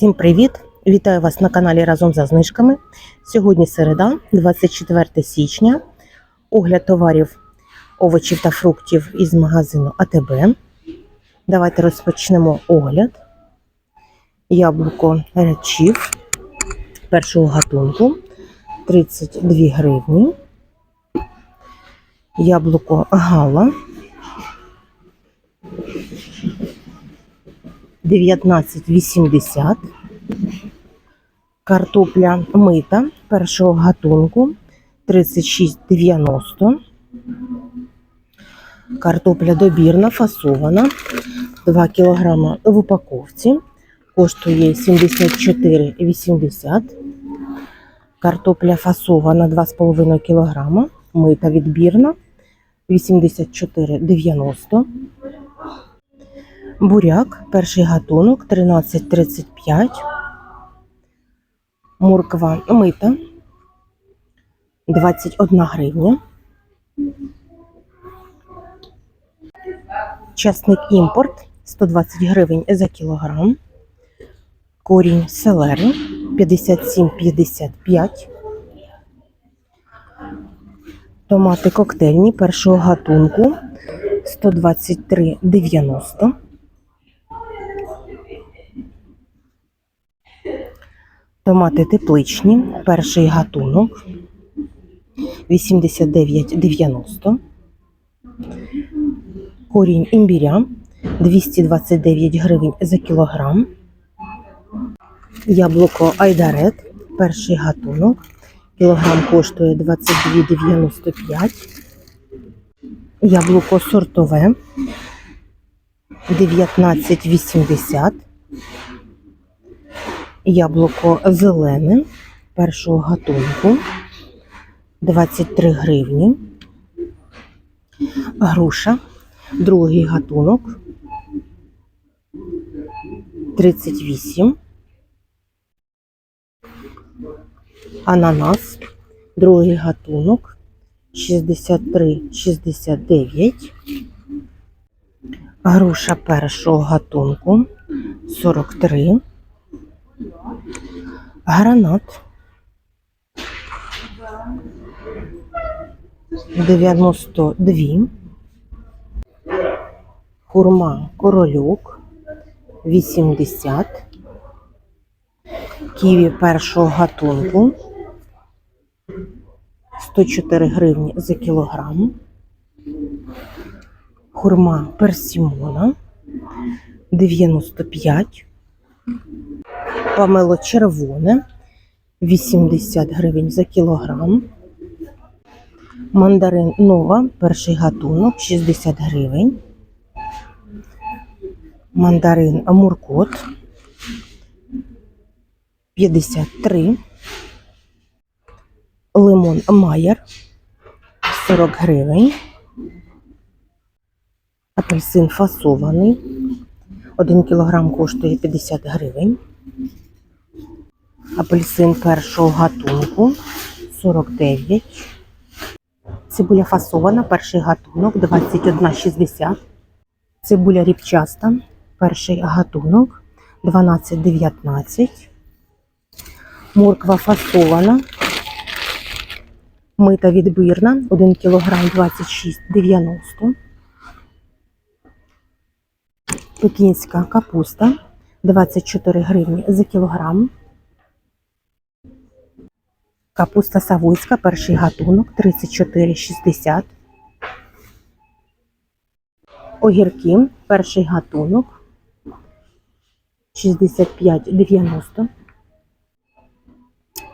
Всім привіт! Вітаю вас на каналі Разом за знижками. Сьогодні середа, 24 січня. Огляд товарів, овочів та фруктів із магазину АТБ. Давайте розпочнемо огляд. Яблуко речів першого гатунку 32 гривні. Яблуко гала 19,80. Картопля мита першого гатунку 36,90. Картопля добірна, фасована 2 кг в упаковці. Коштує 74,80. Картопля фасована 2,5 кг. Мита відбірна 84,90. Буряк, перший гатунок 13,35. Морква мита 21 гривня. Часник імпорт 120 гривень за кілограм. Корінь селери 57,55. Томати коктейльні першого гатунку 123,90. Томати тепличні, перший гатунок 89,90. Корінь імбіря 229 гривень за кілограм. Яблуко Айдарет, перший гатунок. Кілограм коштує 22,95. Яблуко сортове 19,80. Яблуко зелене першого гатунку 23 гривні. Груша, другий гатунок 38. Ананас, другий гатунок 63,69. Груша першого гатунку 43. Гранат 92. Хурма королюк 80. Ківі першого гатунку 104 гривні за кілограм. Хурма персімона 95. Помело червоне 80 гривень за кілограм. Мандарин нова, перший гатунок 60 гривень. Мандарин Амуркот 53. Лимон Майер 40 гривень. Апельсин фасований. 1 кілограм коштує 50 гривень. Апельсин першого гатунку 49. Цибуля фасована, перший гатунок 21,60. Цибуля ріпчаста, перший гатунок 12,19. Морква фасована. Мита відбірна 1 кг 26,90. Пекінська капуста 24 гривні за кілограм. Капуста савойська, перший гатунок 34,60. Огірки, перший гатунок 65,90.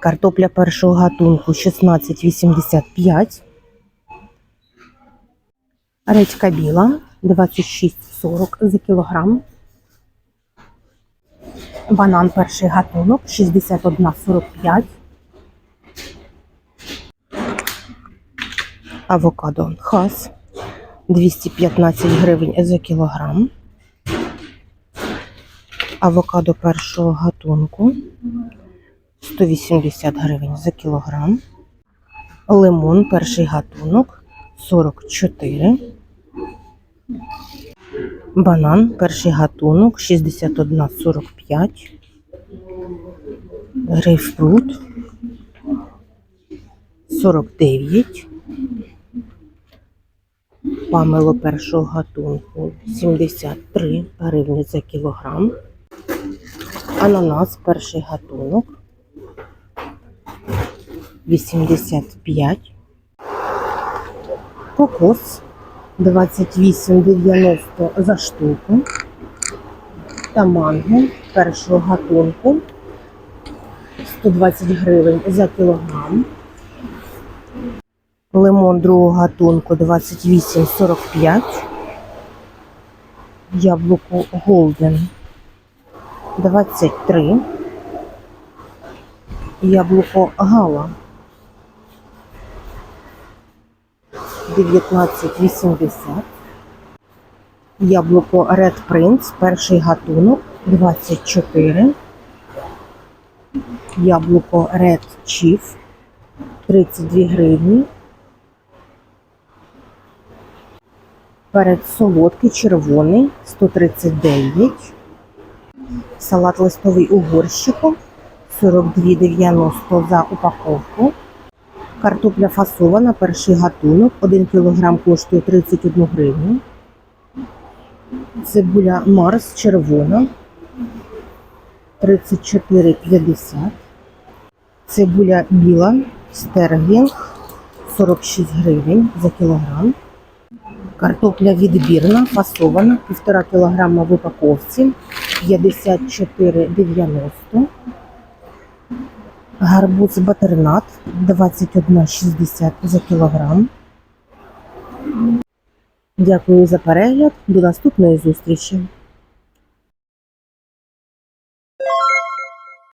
Картопля першого гатунку 16,85. Редька біла 26,40 за кілограм. Банан перший гатунок 61,45. Авокадо хас 215 гривень за кілограм. Авокадо першого гатунку 180 гривень за кілограм. Лимон перший гатунок 44. Банан перший гатунок 61,45. Грейпфрут 49. Памело першого гатунку 73 гривні за кілограм. Ананас перший гатунок 85. Кокос 28,90 за штуку. Та манго першого гатунку 120 гривень за кілограм. Лимон другого гатунку 28,45. Яблуко Голден 23. Яблуко Гала 19,80. Яблуко Red Prince, перший гатунок 24. Яблуко Red Chief 32 гривні. Перець солодкий, червоний 139. Салат листовий у горщику 42,90 за упаковку. Картопля фасована, перший гатунок. 1 кг коштує 31 гривню. Цибуля Марс червона 34,50. Цибуля біла стерлінг 46 гривень за кілограм. Картопля відбірна, фасована, 1,5 кг в упаковці 54,90. Гарбуз батернат 21,60 за кілограм. Дякую за перегляд. До наступної зустрічі.